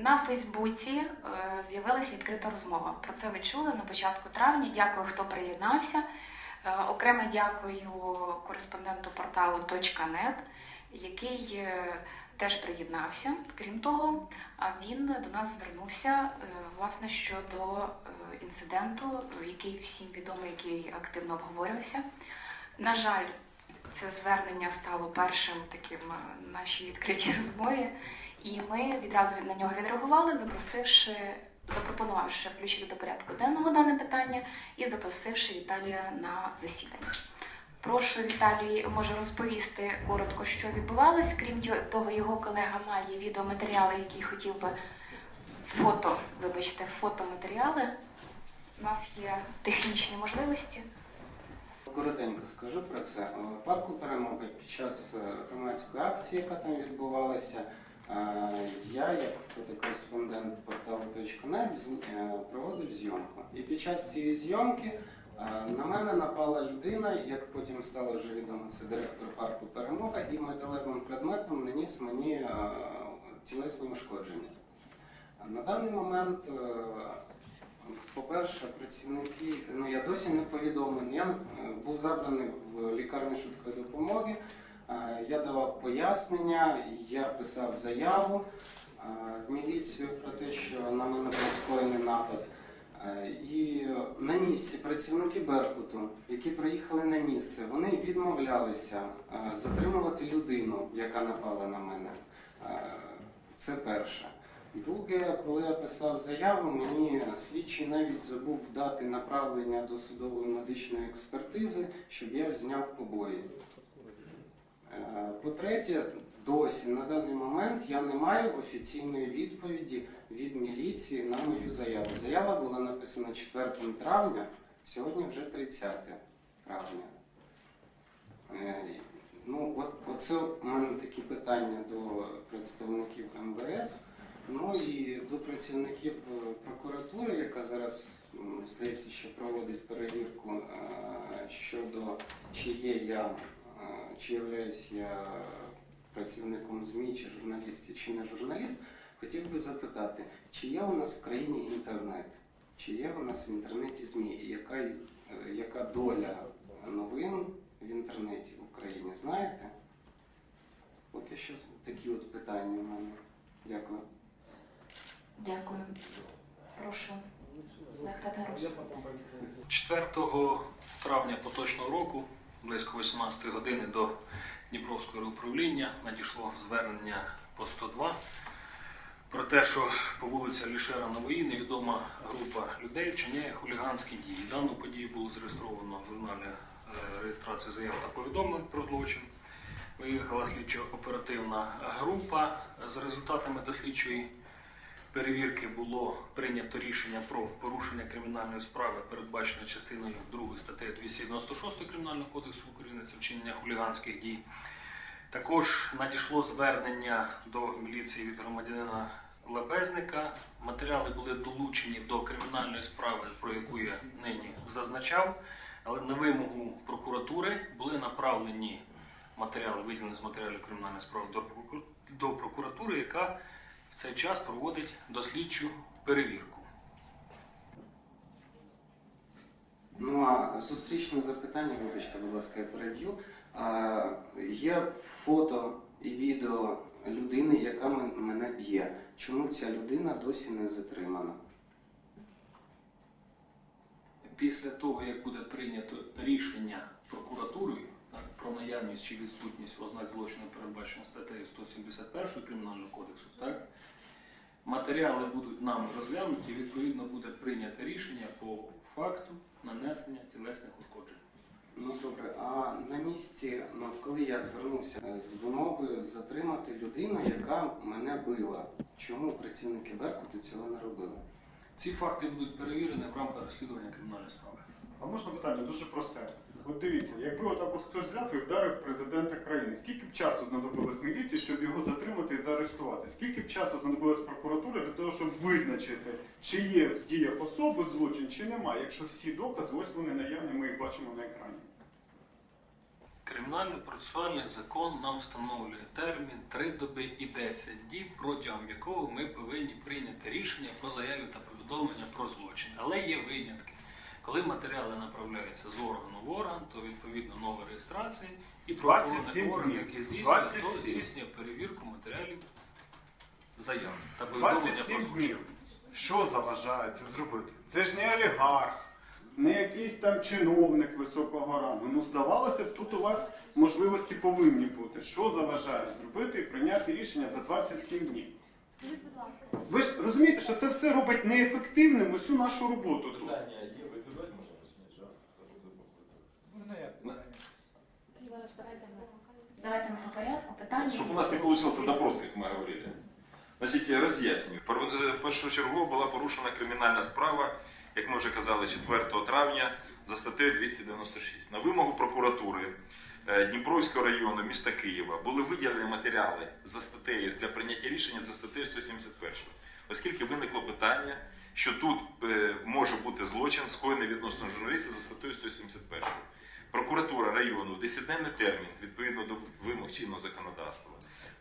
На Фейсбуці е, з'явилася відкрита розмова. Про це ви чули на початку травня. Дякую, хто приєднався. Е, Окреме дякую кореспонденту порталу .net, який е, теж приєднався. Крім того, він до нас звернувся власне щодо інциденту, який всім відомий, який активно обговорювався. На жаль, це звернення стало першим таким нашій відкритій розмові, і ми відразу на нього відреагували, запросивши, запропонувавши включити до порядку денного дане питання і запросивши Віталія на засідання. Прошу Віталій може розповісти коротко, що відбувалось. Крім того, його колега має відеоматеріали, які хотів би фото, вибачте, фотоматеріали. У нас є технічні можливості. Коротенько скажу про це. Парку перемоги під час е, громадської акції, яка там відбувалася, я, як фотокореспондент порталу з- е, проводив зйомку. І під час цієї зйомки е, на мене напала людина, як потім стало вже відомо, це директор парку Перемога, і металевим предметом наніс мені е, тілесні ушкодження. На даний момент е, по-перше, працівники, ну я досі не повідомлений. Я е, був забраний в лікарню швидкої допомоги. Е, Я давав пояснення, я писав заяву е, в міліцію про те, що на мене був скоєний напад. Е, І на місці працівники Беркуту, які приїхали на місце, вони відмовлялися затримувати людину, яка напала на мене. Це перше. Друге, коли я писав заяву, мені слідчий навіть забув дати направлення до судової медичної експертизи, щоб я зняв побої. Е, По-третє, досі на даний момент я не маю офіційної відповіді від міліції на мою заяву. Заява була написана 4 травня, сьогодні вже 30 травня. Е, Ну, от, оце у мене такі питання до представників МВС. Ну і до працівників е, прокуратури, яка зараз, здається, ще проводить перевірку щодо чи є я, чи являюсь я працівником ЗМІ, чи журналіст, чи не журналіст, хотів би запитати, чи є у нас в країні інтернет, чи є у нас в інтернеті ЗМІ, і яка, е, яка доля новин в інтернеті в Україні, знаєте? Поки що такі от питання в мене. Дякую. Дякую. Прошу. 4 травня поточного року, близько 18 години до Дніпровського управління надійшло звернення по 102 про те, що по вулиці Алішера Нової невідома група людей вчиняє хуліганські дії. Дану подію було зареєстровано в журналі е, реєстрації заяв та повідомлень про злочин. Виїхала слідчо-оперативна група. За результатами дослідчої перевірки було прийнято рішення про порушення кримінальної справи, передбаченої частиною 2 статті 296 Кримінального кодексу України це вчинення хуліганських дій. Також надійшло звернення до міліції від громадянина Лебезника. Матеріали були долучені до кримінальної справи, про яку я нині зазначав, але на вимогу прокуратури були направлені матеріали, виділені з матеріалів кримінальної справи до прокуратури, яка в цей час проводить дослідчу перевірку. Ну а зустрічне запитання, вибачте, будь ласка, я переб'ю. Є фото і відео людини, яка мене б'є. Чому ця людина досі не затримана? Після того, як буде прийнято рішення прокуратурою про наявність чи відсутність ознак злочину, передбачено статтею 171 Кримінального кодексу, так, матеріали будуть нами розглянуті, і відповідно буде прийнято рішення по факту нанесення тілесних ушкоджень. Ну добре, а на місці, ну от коли я звернувся е, з вимогою затримати людину, яка мене била, чому працівники Беркуту цього не робили? Ці факти будуть перевірені в рамках розслідування кримінальної справи. А можна питання дуже просте. От дивіться, якби отак от хтось взяв і вдарив президента країни, скільки б часу знадобилось міліції, щоб його затримати і заарештувати? Скільки б часу знадобилось прокуратури для того, щоб визначити, чи є в діях особи злочин, чи немає, якщо всі докази, ось вони наявні, ми їх бачимо на екрані. Кримінально-процесуальний закон нам встановлює термін 3 доби і 10 діб, протягом якого ми повинні прийняти рішення про заяву та повідомлення про злочин. Але є винятки. Коли матеріали направляються з органу в орган, то відповідно нова реєстрація і 27 правоохоронний орган, який здійснює, то здійснює перевірку матеріалів заяв та повідомлення про 27 злочин. днів. Що заважає це зробити? Це ж не олігарх, не якийсь там чиновник високого рангу. Ну, здавалося б, тут у вас можливості повинні бути. Що заважає зробити і прийняти рішення за 27 днів? Ви ж розумієте, що це все робить неефективним усю нашу роботу тут. Питання є, викидати можна посняти, що? Давайте ми по порядку. Питання. Чтобы у нас не получился допрос, как мы говорили. Значить, я роз'яснюю. Е, Першочергово була порушена кримінальна справа, як ми вже казали, 4 травня за статтею 296. На вимогу прокуратури е, Дніпровського району міста Києва були виділені матеріали за статтею для прийняття рішення за статтею 171. Оскільки виникло питання, що тут е, може бути злочин, скоєний відносно журналіста за статтею 171. Прокуратура району в 10-денний термін, відповідно до вимог чинного законодавства,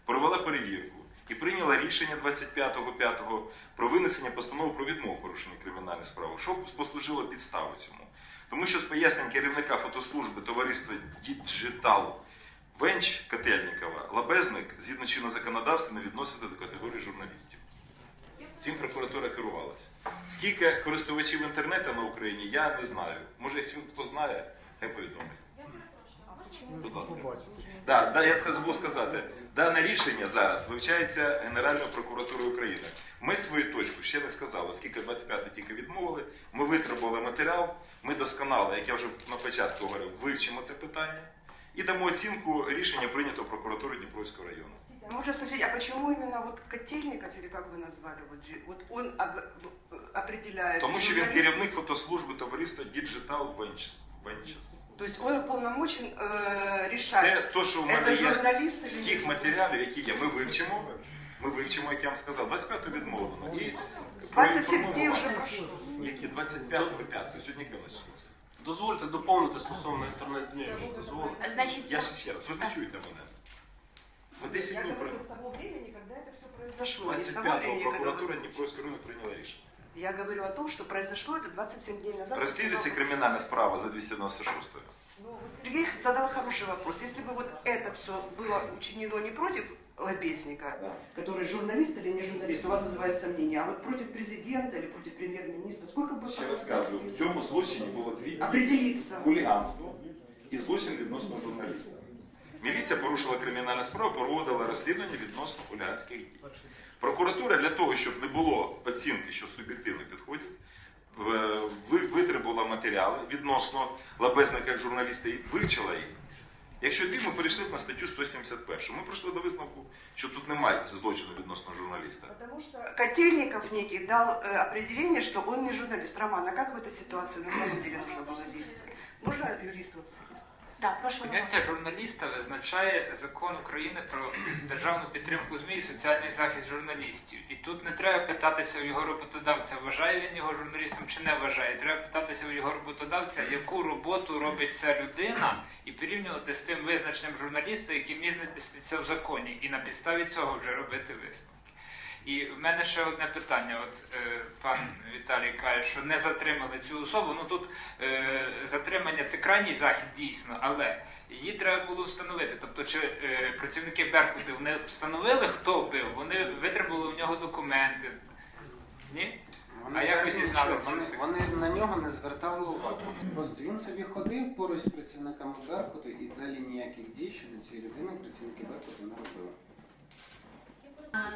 провела перевірку і прийняла рішення 25.05 про винесення постанови про відмову порушення кримінальної справи, що послужило підставою цьому. Тому що з пояснень керівника фотослужби товариства Діджитал Венч Котельнікова Лабезник згідно чинного законодавства не відноситься до категорії журналістів. Цим прокуратура керувалася. Скільки користувачів інтернету на Україні, я не знаю. Може, якщо хто знає, хай повідомить. Будь ласка. Да, да, я забув сказати, дане рішення зараз вивчається Генеральною прокуратурою України. Ми свою точку ще не сказали, оскільки 25-го тільки відмовили, ми витребували матеріал, ми досконало, як я вже на початку говорив, вивчимо це питання і дамо оцінку рішення прийнятого прокуратурою Дніпровського району. Можно спросить, а почему именно вот Котельников, или как вы назвали, вот, вот он об- определяет... Тому що він керівник фотослужби товариства Digital Ventures. Ventures. То есть он уполномочен э, Це решать, то, що в это мене є журналист з или тих нет? матеріалів, які є. Ми вивчимо. Ми вивчимо, як я вам сказав, 25-го відмовлено. І 27 дней проінформуємо уже вас. прошло. Які 25-го, 5-го. Сьогодні яке у нас число? Дозвольте доповнити стосовно інтернет-змі, якщо дозволите. Значить, Я ще ще раз, ви ж не чуєте мене. Ви 10 Я днів говорю про с того времени, когда это все произошло. не с того 25-го времени, когда прокуратура вы- Дніпровського району прийняла рішення. Я говорю о том, что произошло это 27 дней назад. Розслідується кримінальна справа за 296-ю. Ну, вот Сергей задал хороший вопрос. Если бы вот это все было учинено не против лобезника, который журналист или не журналист, у вас вызывает сомнения, а вот против президента или против премьер-министра, сколько бы... Ще розказую, в цьому злочині було дві Определиться. хуліганство і злочин відносно журналіста. Міліція порушила кримінальну справу, проводила розслідування відносно хуліганських дій. Прокуратура для того, щоб не було оцінки, що суб'єктивно підходять, в- ви- витребувала матеріали відносно лабезника як журналіста і вивчила їх. Якщо дві, ми перейшли б на статтю 171. Ми прийшли до висновку, що тут немає злочину відносно журналіста. Потому что Котельников некий дал э, определение, что он не журналист. Роман, а как в этой ситуации на самом деле нужно было действовать? Можно юристу вот сказать? Да, прошу. Поняття журналіста визначає закон України про державну підтримку ЗМІ і соціальний захист журналістів. І тут не треба питатися у його роботодавця, вважає він його журналістом чи не вважає. Треба питатися у його роботодавця, яку роботу робить ця людина, і порівнювати з тим визначенням журналіста, який міститься в законі, і на підставі цього вже робити висновки. І в мене ще одне питання. От е, пан Віталій каже, що не затримали цю особу. Ну тут е, затримання це крайній захід дійсно, але її треба було встановити. Тобто, чи е, працівники Беркути вони встановили, хто вбив? Вони витребували в нього документи. Ні? Вони А як ви дізналися Вони, вони на нього не звертали увагу. Просто він собі ходив поруч з працівниками Беркуту і взагалі ніяких дій щодо цієї людини працівники Беркуту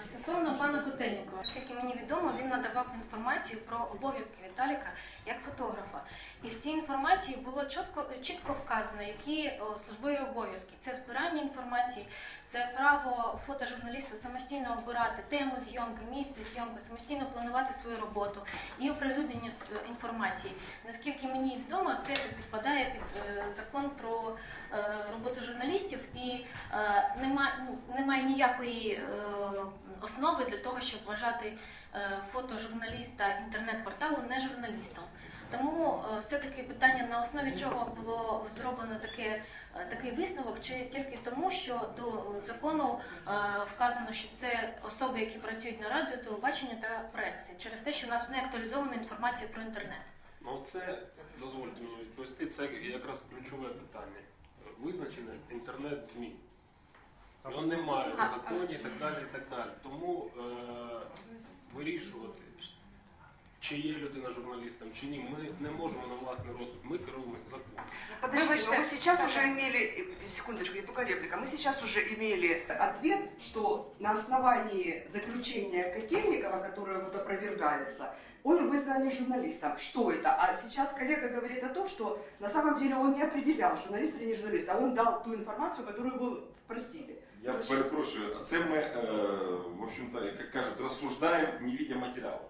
Стосовно пана Котельникова, оскільки мені відомо, він надавав інформацію про обов'язки Віталіка як фотографа. І в цій інформації було чітко, чітко вказано, які о, службові обов'язки. Це збирання інформації, це право фотожурналіста самостійно обирати тему зйомки, місце зйомки, самостійно планувати свою роботу і оприлюднення е, інформації. Наскільки мені відомо, це підпадає під е, закон про е, роботу журналістів і е, нема, ну, немає ніякої е, основи для того, щоб вважати е, фотожурналіста інтернет-порталу не журналістом. Тому е, все-таки питання на основі чого було зроблено таке, е, такий висновок, чи тільки тому, що до закону вказано, що це особи, які працюють на радіо, телебаченні та пресі, через те, що у нас не актуалізована інформація про інтернет. Ну це дозвольте мені відповісти. Це якраз ключове питання. Визначене інтернет-ЗМІ. Його немає в законі і так далі. і так далі. Тому е, вирішувати, чи є людина журналістом, чи ні, ми не можемо на власний розсуд. Ми керуємося законом. Подождите, Вибачте, но мы сейчас да, уже да. имели, э, секундочку, я только реплика, мы сейчас уже имели ответ, что на основании заключения Котельникова, которое вот опровергается, он вызнан не журналистом. Что это? А сейчас коллега говорит о том, что на самом деле он не определял, журналист или не журналист, а он дал ту информацию, которую его просили. Я перепрошую, а це ми, е, в общем-то, як кажуть, розсуждаємо, не видя матеріалу.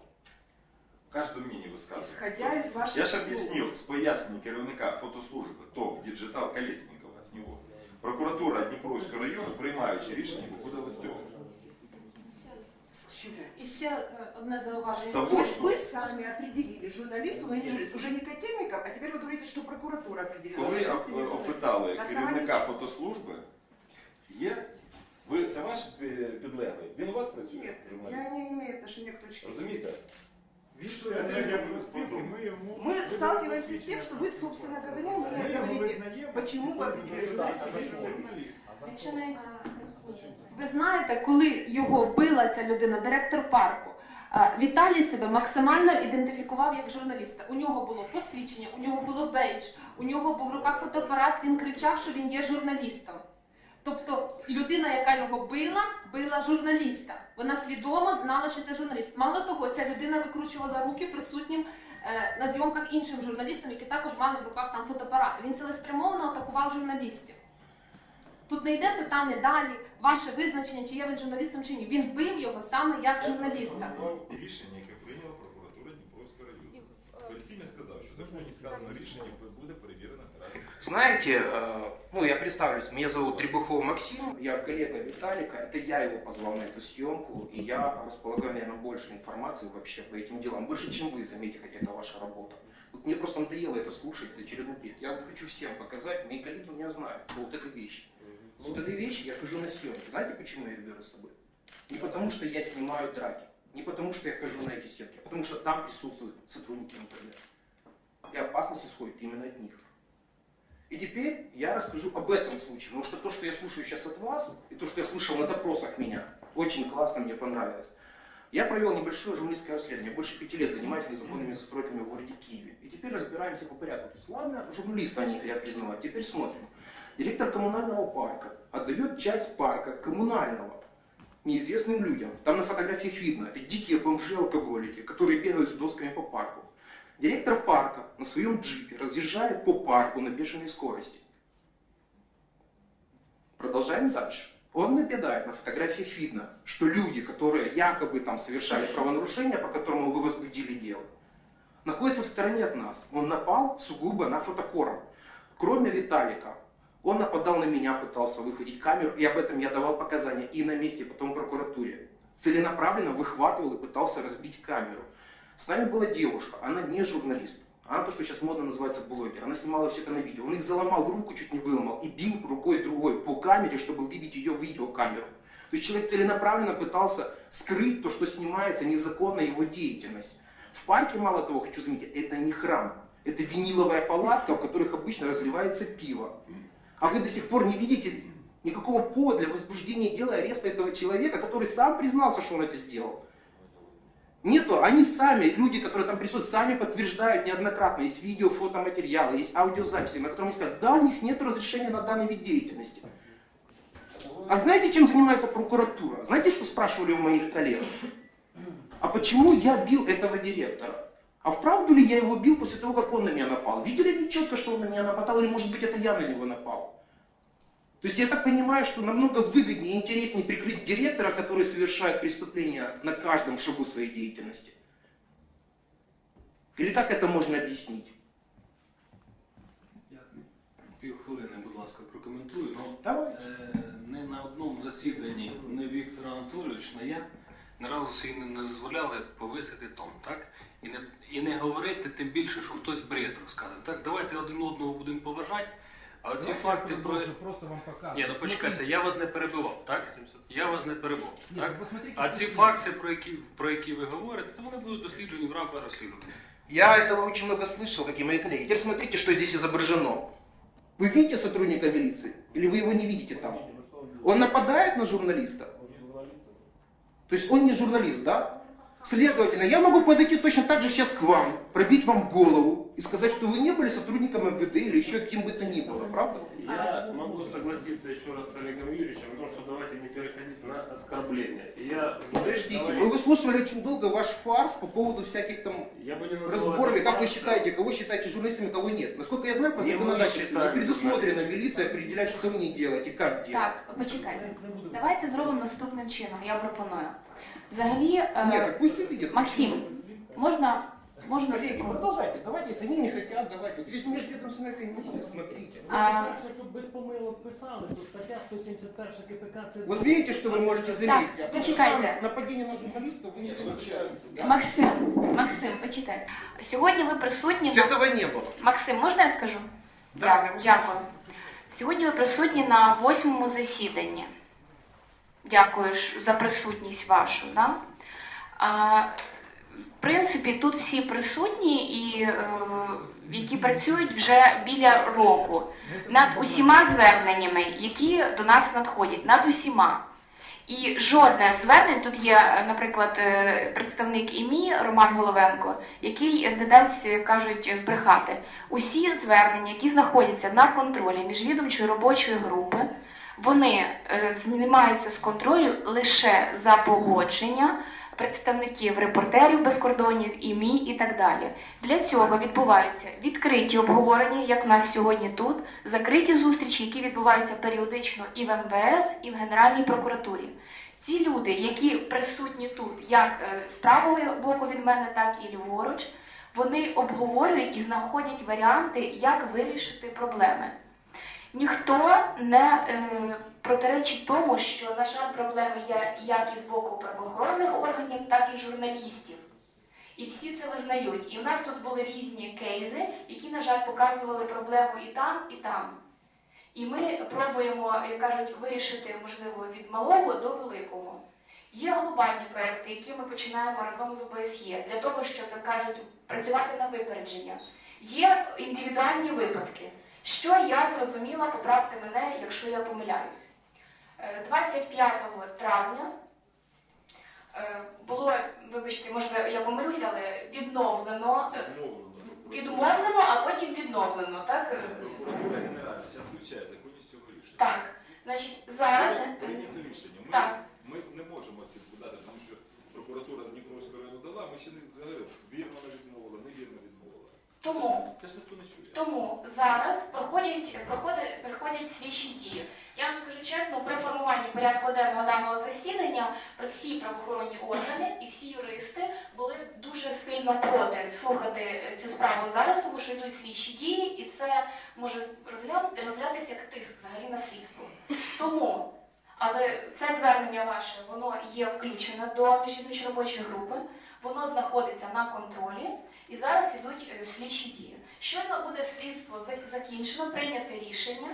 Кожне мнение висказує. Исходя из ваших Я ж об'яснив з пояснень керівника фотослужби ТОВ Діджитал Колєснікова з нього. Прокуратура Дніпровського району, приймаючи рішення, виходила з цього. І ще е, одне зауваження. То есть вы сами определили, журналист он или не журналист. Уже не Котельников, а теперь вы говорите, что прокуратура определила. коли журналист или оп- не журналист. опитали керівника фотослужби, є. Ви це ваш е, підлеглий? Він у вас працює? Нет, журналіст? я не имею отношения к точке. Розумієте? Війшли енергію успіху, ми йому... Мы сталкиваемся с тем, что вы, собственно говоря, мне говорите, почему вы определили журналиста или журналиста. Якщо навіть Ви знаєте, коли його била ця людина, директор парку, е, Віталій себе максимально ідентифікував як журналіста. У нього було посвідчення, у нього було бейдж, у нього був в руках фотоапарат, він кричав, що він є журналістом. Тобто людина, яка його била, била журналіста. Вона свідомо знала, що це журналіст. Мало того, ця людина викручувала руки присутнім е, на зйомках іншим журналістам, які також мали в руках там фотоапарати. Він цілеспрямовано атакував журналістів. Тут не йде питання далі, ваше визначення, чи є він журналістом чи ні. Він бив його саме як журналіста. Рішення, яке прийняла прокуратура Дніпровського району. Перед цим я сказав, що в законі сказано рішення буде перевірено Знаете, э, ну я представлюсь, меня зовут Требухов Максим, я коллега Виталика, это я его позвал на эту съемку, и я располагаю, наверное, больше информации вообще по этим делам, больше, чем вы, заметьте, хотя это ваша работа. Вот мне просто надоело это слушать, это очередной бред. Я вот хочу всем показать, мои коллеги меня знают, вот эта вещь. Вот этой вещи я хожу на съемки. Знаете, почему я ее беру с собой? Не потому, что я снимаю драки, не потому, что я хожу на эти съемки, а потому что там присутствуют сотрудники МПД. И опасность исходит именно от них. И теперь я расскажу об этом случае, потому что то, что я слушаю сейчас от вас, и то, что я слышал на допросах меня, очень классно, мне понравилось. Я провел небольшое журналистское расследование, больше пяти лет занимаюсь незаконными застройками в городе Киеве. И теперь разбираемся по порядку. То есть, ладно, журналисты они хотят признавать, теперь смотрим. Директор коммунального парка отдает часть парка коммунального неизвестным людям. Там на фотографиях видно, это дикие бомжи-алкоголики, которые бегают с досками по парку. Директор парка на своем джипе разъезжает по парку на бешеной скорости. Продолжаем дальше. Он нападает, на фотографиях видно, что люди, которые якобы там совершали правонарушение, по которому вы возбудили дело, находятся в стороне от нас. Он напал сугубо на фотокором. Кроме Виталика, он нападал на меня, пытался выходить камеру, и об этом я давал показания и на месте, и потом в прокуратуре. Целенаправленно выхватывал и пытался разбить камеру. С нами была девушка, она не журналист. Она то, что сейчас модно называется блогер. Она снимала все это на видео. Он и заломал руку, чуть не выломал, и бил рукой другой по камере, чтобы выбить ее в видеокамеру. То есть человек целенаправленно пытался скрыть то, что снимается незаконно его деятельность. В парке, мало того, хочу заметить, это не храм. Это виниловая палатка, в которых обычно разливается пиво. А вы до сих пор не видите никакого повода для возбуждения дела ареста этого человека, который сам признался, что он это сделал. Нету, они сами, люди, которые там присутствуют, сами подтверждают неоднократно. Есть видео, фотоматериалы, есть аудиозаписи, на котором они сказали, да, у них нет разрешения на данный вид деятельности. А знаете, чем занимается прокуратура? Знаете, что спрашивали у моих коллег? А почему я бил этого директора? А вправду ли я его бил после того, как он на меня напал? Видели они четко, что он на меня нападал, или может быть это я на него напал? То есть я так понимаю, что намного выгоднее и интереснее прикрыть директора, который совершает преступления на каждом шагу своей деятельности. Или как это можно объяснить? Я півхвилини, будь ласка. ласка, прокоментую. Ну, Давай. е, не на одному засіданні не Віктор Анатолійович, не я ні разу собі не не дозволяли повисити тон, так? І не, і не говорити тим більше, що хтось бред розказує. Так, давайте один одного будемо поважати. А оці факти про. просто вам показывать. Ні, ну почекайте, я вас не перебивав, так? Я вас не перебивав, Ні, так? ну посмотрите, А що ці це. факти, про які, про які ви говорите, то вони будуть досліджені в рамках розслідування. Я этого очень много слышал, как и мои коллеги. Теперь смотрите, что здесь изображено. Вы видите сотрудника милиции? Или вы его не видите там? Он нападает на журналиста? То есть он не журналист, да? Следовательно, я могу подойти точно так же сейчас к вам, пробить вам голову и сказать, что вы не были сотрудником МВД или еще кем бы то ни было, правда? Я могу согласиться еще раз с Олегом Юрьевичем, потому что давайте не переходить на оскорбления. И Я Подождите, Давай- вы выслушивали очень долго ваш фарс по поводу всяких там Я бы не назвал разборов, это и как вы фарсом. считаете, кого считаете журналистами, кого нет. Насколько я знаю, по Не мы законодательству не считаем предусмотрено журналистами. милиция определять, что мне делать и как делать. Так, почекайте. Давайте зробимо наступним чином. Я пропоную. Взагалі, е, Нет, так пусть увидят. Максим, можна, можна Коллеги, секунду. продолжайте, давайте, если они не хотят, давайте. Вот здесь межведомственная комиссия, смотрите. А, щоб без помилок писали, то стаття 171 КПК це Вот видите, что вы можете залезть. Так, почекайте. Нападение на журналистов вы не совершаете. Максим, Максим, почекай. Сьогодні ви присутні С на этого не было. Максим, можна я скажу? Да, Дя- я вас Дякую. Сьогодні ви присутні на восьмому засіданні. Дякую за присутність вашу. Да? А, в принципі, тут всі присутні, і, е, які працюють вже біля року над усіма зверненнями, які до нас надходять, над усіма. І жодне звернення, тут є, наприклад, е, представник ІМІ Роман Головенко, який не дасть, кажуть, збрехати. Усі звернення, які знаходяться на контролі міжвідомчої робочої групи, вони е, знімаються з контролю лише за погодження представників репортерів без кордонів, ІМІ і так далі. Для цього відбуваються відкриті обговорення, як в нас сьогодні тут, закриті зустрічі, які відбуваються періодично і в МВС, і в Генеральній прокуратурі. Ці люди, які присутні тут, як е, з правого боку від мене, так і ліворуч, вони обговорюють і знаходять варіанти, як вирішити проблеми. Ніхто не е, протиречить тому, що, на жаль, проблеми є як і з боку правоохоронних органів, так і журналістів. І всі це визнають. І в нас тут були різні кейси, які, на жаль, показували проблему і там, і там. І ми пробуємо, як кажуть, вирішити, можливо, від малого до великого. Є глобальні проекти, які ми починаємо разом з ОБСЄ для того, щоб як кажуть, працювати на випередження. Є індивідуальні випадки. Що я зрозуміла, поправте мене, якщо я помиляюсь. Е, 25 травня е, було, вибачте, може я помилюся, але відновлено, е, відмовлено, а потім відновлено. Так, Е, зараз включає законність цього рішення. так. значить, зараз. е, Прийнято рішення. Ми, Так. ми не можемо оцінку дати, тому що прокуратура Дніпровського району дала, ми ще не взагалі вірно відмовила. Тому Це ж ніхто не чує. Тому зараз проходять, проходять, проходять слідчі дії. Я вам скажу чесно, при формуванні порядку денного даного засідання всі правоохоронні органи і всі юристи були дуже сильно проти слухати цю справу зараз, тому що йдуть слідчі дії, і це може розглянути розглядатися як тиск взагалі на слідство. Тому, але це звернення ваше, воно є включено до міжвідомчої робочої групи, воно знаходиться на контролі. І зараз йдуть е, слідчі дії. Щойно буде слідство закінчено, прийняте рішення.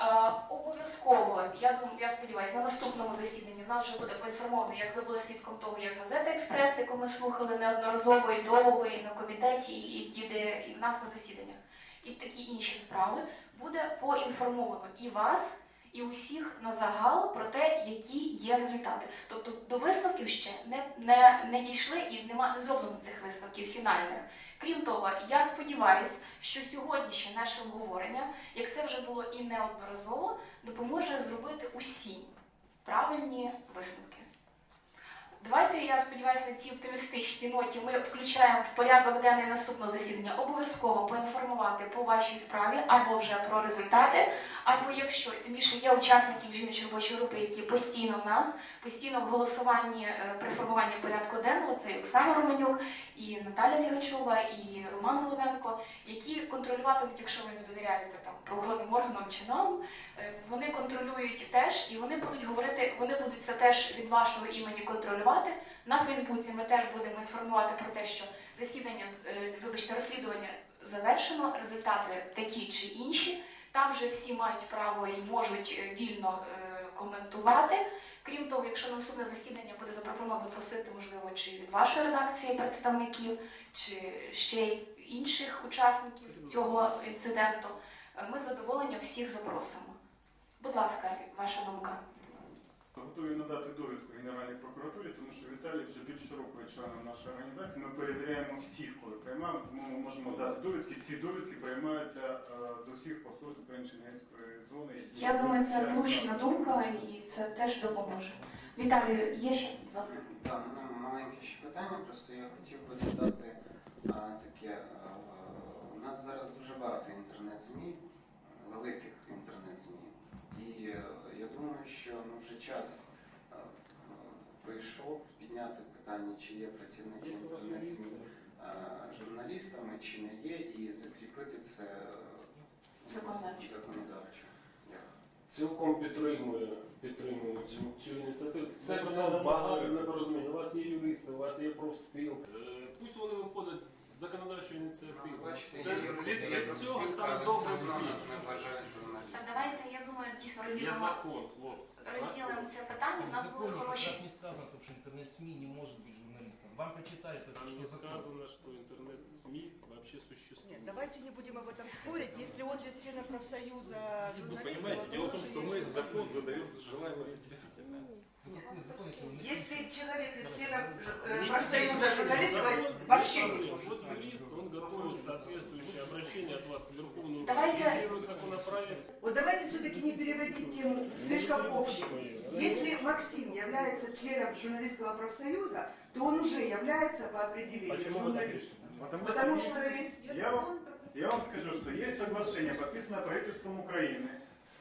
Е, обов'язково, я думаю, я сподіваюся, на наступному засіданні в нас вже буде поінформовано, як ви були свідком того, як газета Експрес, яку ми слухали неодноразово і довго, і на комітеті, і, і, і в нас на засіданнях, і такі інші справи, буде поінформовано і вас, і усіх на загал про те, які є результати. Тобто до висновків ще не, не, не дійшли і нема не зроблено цих висновків фінальних. Крім того, я сподіваюся, що сьогоднішнє наше обговорення, як це вже було і неодноразово, допоможе зробити усі правильні висновки. Давайте, я сподіваюся, на цій оптимістичній ноті ми включаємо в порядок денний наступного засідання обов'язково поінформувати по вашій справі або вже про результати, або якщо тим більше є учасники жіночої робочої групи, які постійно в нас, постійно в голосуванні е, при формуванні порядку денного, це Оксана Романюк, і Наталя Лігачова, і Роман Головенко, які контролюватимуть, якщо ви не довіряєте там правоохоронним органам чи нам, е, вони контролюють теж, і вони будуть говорити, вони будуть це теж від вашого імені контролювати. На Фейсбуці ми теж будемо інформувати про те, що засідання, е, вибачте, розслідування завершено, результати такі чи інші. Там вже всі мають право і можуть е, вільно е, коментувати. Крім того, якщо наступне засідання буде запропоновано запросити, можливо, чи від вашої редакції представників, чи ще й інших учасників цього інциденту, ми з задоволенням всіх запросимо. Будь ласка, ваша думка. Готові надати довідку Генеральній прокуратурі, тому що Віталій вже більш широкою членом нашої організації. Ми перевіряємо всіх, коли приймаємо, тому ми можемо дати довідки. Ці довідки приймаються е, до всіх посольств Української зони. Я думаю, це влучна думка і це теж допоможе. Віталію, є ще, будь ласка. Так, у мене маленьке ще питання, просто я хотів би додати а, таке. а, у нас зараз дуже багато інтернет-ЗМІ, великих інтернет-ЗМІ. І е, я думаю, що ну, вже час а, прийшов підняти питання, чи є працівники інтернет-ЗМІ журналістами, чи не є, і закріпити це е, Законодавчо. законодавчо. Дякую. Цілком підтримую, підтримую цю, цю ініціативу. Це Це просто багато непорозумінь. У вас є юристи, у вас є профспілки. Е, Пусть вони виходять з законодавчої ініціативи. Ну, Бачите, Це є юристи, від- є від цього профспілка, стане але добре все одно нас всім. не вважають Так, журналістами. давайте, я думаю, дійсно Є розділимо, закон, хлопці. розділимо це питання. У В нас були законе как хороші. раз не сказано, о том, что интернет-СМИ не может быть журналистом. Вам прочитают, это Там что не закон. сказано, что интернет-СМИ вообще существует. Нет, давайте не будем об этом спорить. Если он здесь член профсоюза Вы журналистов, понимаете, то дело в он том, уже что есть мы журналист. закон выдаем желаемое за действительное. Если человек из члена э, профсоюза журналистов, вообще не проблем. Вот юрист, он готовит соответствующее обращение от вас к Верховному Давайте-. Вот давайте все-таки не переводить тему слишком общую. Если Максим является членом журналистского профсоюза, то он уже является по определению Почему журналистом. Потому Потому что что есть... Я вам, я вам скажу, что есть соглашение, подписанное правительством Украины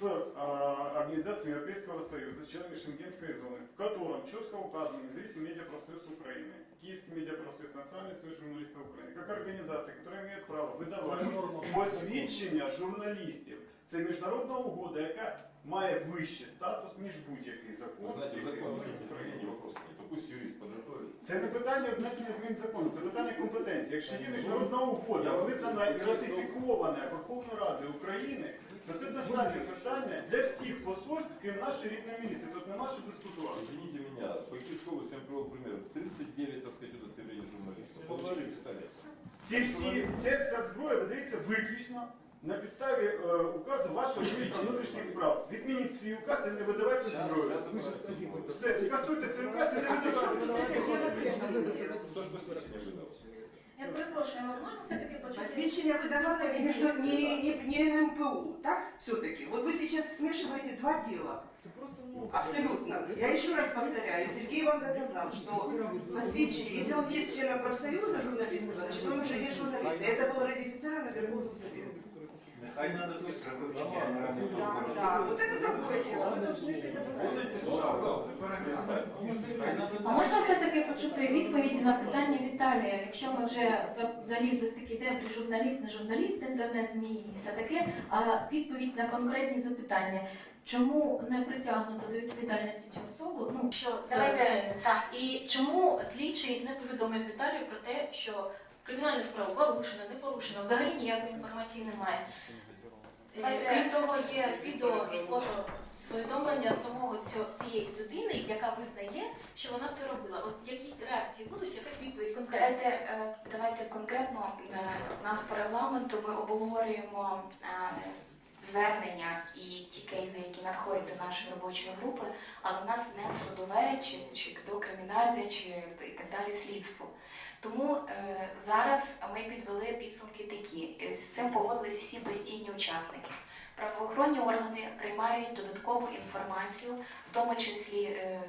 с а, организациями Европейского Союза, членами Шенгенской зоны, в котором четко указано независимый медиапрофсоюз Украины, Киевский медиапрофсоюз, Национальный союз журналистов Украины, как организации, которые имеют право видавати посвідчення журналістів. Це міжнародна угода, яка має вищий статус, ніж будь-який закон. Вы знаете, який закон існує в внесите Україні. изменений вопрос нет. То пусть юрист подготовит. Це не питання внесення змін закону, це питання компетенції. Якщо є міжнародна угода, визнана і ратифікована Верховною Радою України, то це достатньо питання для всіх посольств, крім нашої рідної міліції. Тут нема що дискутувати. Извините меня, по области я вам привел пример. 39, так сказать, удостоверений журналистов. Получили пистолет. Ці всі, ця вся зброя видається виключно на підставі е, указу вашого міністра внутрішніх справ. Відмініть свій указ і не видавайте зброю. щас Все, скасуйте цей указ і не видавайте. Кто же посвящение выдал? Я перепрошую, а можна все-таки почути? Посвідчення видавати не, міжна- не, не, не НМПУ, так? Все-таки. Вот вы сейчас смешиваете два дела. Абсолютно. Я еще раз повторяю, Сергей вам доказал, что посвящение, если он есть членом профсоюза журналистов, значит он уже есть журналист. И это было ратифицировано Верховным Советом. Нехай нададуть зробити Да, да, вот это другое дело. Мы должны предоставить. Он сказал, А можна все-таки почути відповіді на питання Віталія? Якщо ми вже за- залізли в такі дебрі журналіст, не журналіст, інтернет-змі і все таке, а відповідь на конкретні запитання. Чому не притягнуто до відповідальності цю особу? Ну що це- Давайте так. і чому слідчий не повідомив Віталію про те, що кримінальну справу порушено, не порушено, взагалі ніякої інформації немає. Е, Крім того, є відео і фото повідомлення самого цього- цієї людини, яка визнає, що вона це робила. От якісь реакції будуть, якась відповідь конкретна. Давайте, е, давайте конкретно е, у нас по регламенту ми обговорюємо е, звернення і ті кейси, які надходять до нашої робочої групи, але в нас не судове чи, чи докримінальне, чи і так далі слідство. Тому е, зараз ми підвели підсумки такі. Е, З цим погодились всі постійні учасники. Правоохоронні органи приймають додаткову інформацію, в тому числі е,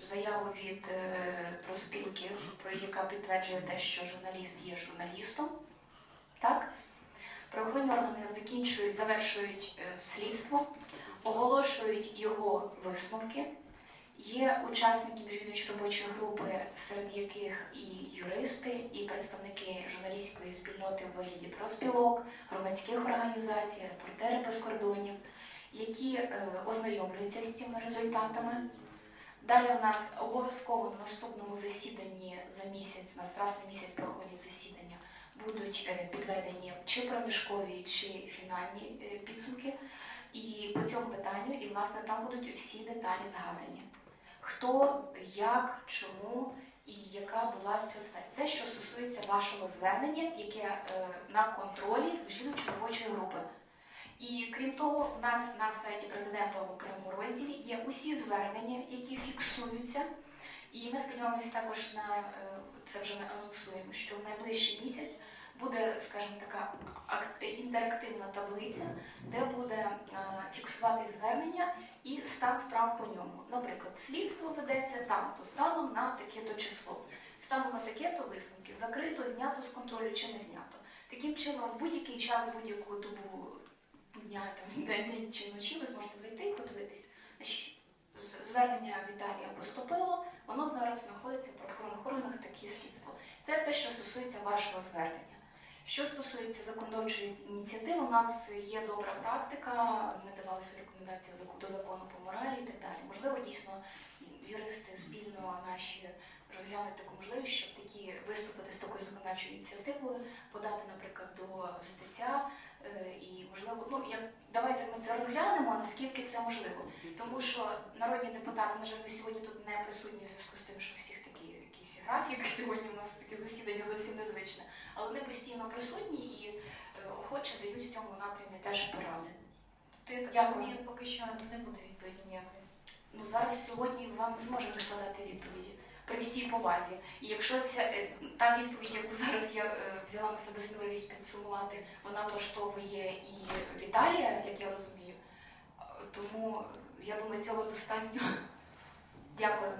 заяву від е, проспілки, про яка підтверджує те, що журналіст є журналістом. Так? Правоохоронні органи закінчують, завершують е, слідство, оголошують його висновки, Є учасники міжвідомчої робочої групи, серед яких і юристи, і представники журналістської спільноти у вигляді профспілок, громадських організацій, репортери без кордонів, які е, ознайомлюються з цими результатами. Далі у нас обов'язково на наступному засіданні за місяць, у раз на місяць проходять засідання, будуть е, підведені чи проміжкові, чи фінальні е, підсумки. І по цьому питанню, і власне там будуть всі деталі згадані. Хто, як, чому і яка була з. Це що стосується вашого звернення, яке е, на контролі жіночої робочої групи. І крім того, у нас на сайті президента в окремому розділі є усі звернення, які фіксуються. І ми сподіваємося також на е, це вже ми анонсуємо, що в найближчий місяць буде, скажімо, така ак- інтерактивна таблиця, де буде е, фіксувати звернення і стан справ по ньому. Наприклад, слідство ведеться там, то станом на таке-то число. Станом на таке-то висновки закрито, знято з контролю чи не знято. Таким чином, в будь-який час, будь-яку добу дня, там, день, чи вночі, ви зможете зайти і подивитись. Звернення Віталія поступило, воно зараз знаходиться в правоохоронних органах, такі слідство. Це те, що стосується вашого звернення. Що стосується законодавчої ініціативи, у нас є добра практика, ми давали свої рекомендації до закону по моралі і так далі. Можливо, дійсно юристи спільно наші розглянуть таку можливість, щоб такі виступити з такою законодавчою ініціативою, подати, наприклад, до стаття. е, І можливо, ну як давайте ми це розглянемо, наскільки це можливо. Тому що народні депутати, на жаль, ми сьогодні тут не присутні в зв'язку з тим, що всіх графік. Сьогодні у нас таке засідання зовсім незвичне. Але вони постійно присутні і е, охоче дають в цьому напрямі теж поради. То я розумію, поки що не буде відповіді ніякої. Ну зараз сьогодні вам не зможемо складати відповіді при всій повазі. І якщо ця е, та відповідь, яку зараз я е, взяла на себе сміливість підсумувати, вона влаштовує і Віталія, як я розумію. Тому я думаю, цього достатньо. Дякую.